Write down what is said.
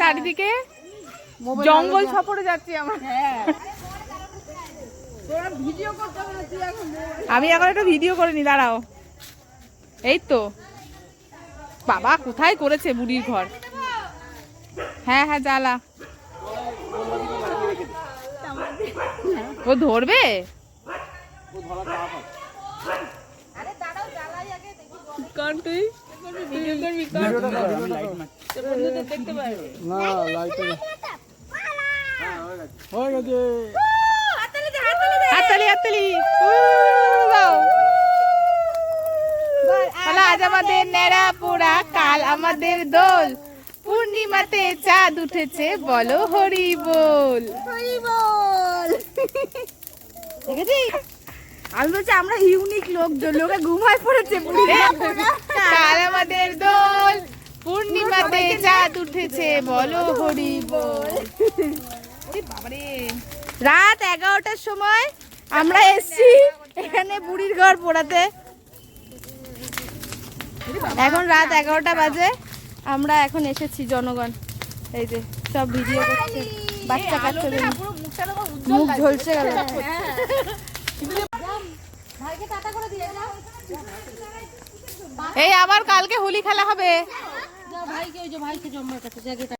চারিদিকে জঙ্গল সফরে যাচ্ছি আমরা। আমি এখন একটা ভিডিও করে নি দাঁড়াও। এই তো। বাবা কোথায় করেছে বুড়ির ঘর? হ্যাঁ হ্যাঁ জ্বালা। ও ধরবে? তুই না লাইটে হয়ে গেছে। আজ আমাদের নেড়া পোড়া কাল আমাদের দোল। পূর্ণিমাতে চাঁদ উঠেছে বলো হরি বল। দেখেছিস? আমি বলছি আমরা ইউনিক লোকজন লোকে ঘুমায় পড়েছে বুড়িরা কাল আমাদের দোল চাঁদ উঠেছে বলো হরি। বল রাত এগারোটার সময় আমরা এসছি এখানে বুড়ির ঘর পোড়াতে। এখন রাত এগারোটা বাজে আমরা এখন এসেছি জনগণ। এই যে সব ভিডিও করছে বাচ্চা কাচ্চাদের মুখ। ঝলসে গেল। এই আবার কালকে হোলি খেলা হবে। ভাইকে ওই যে ভাইকে জম্মার কাছে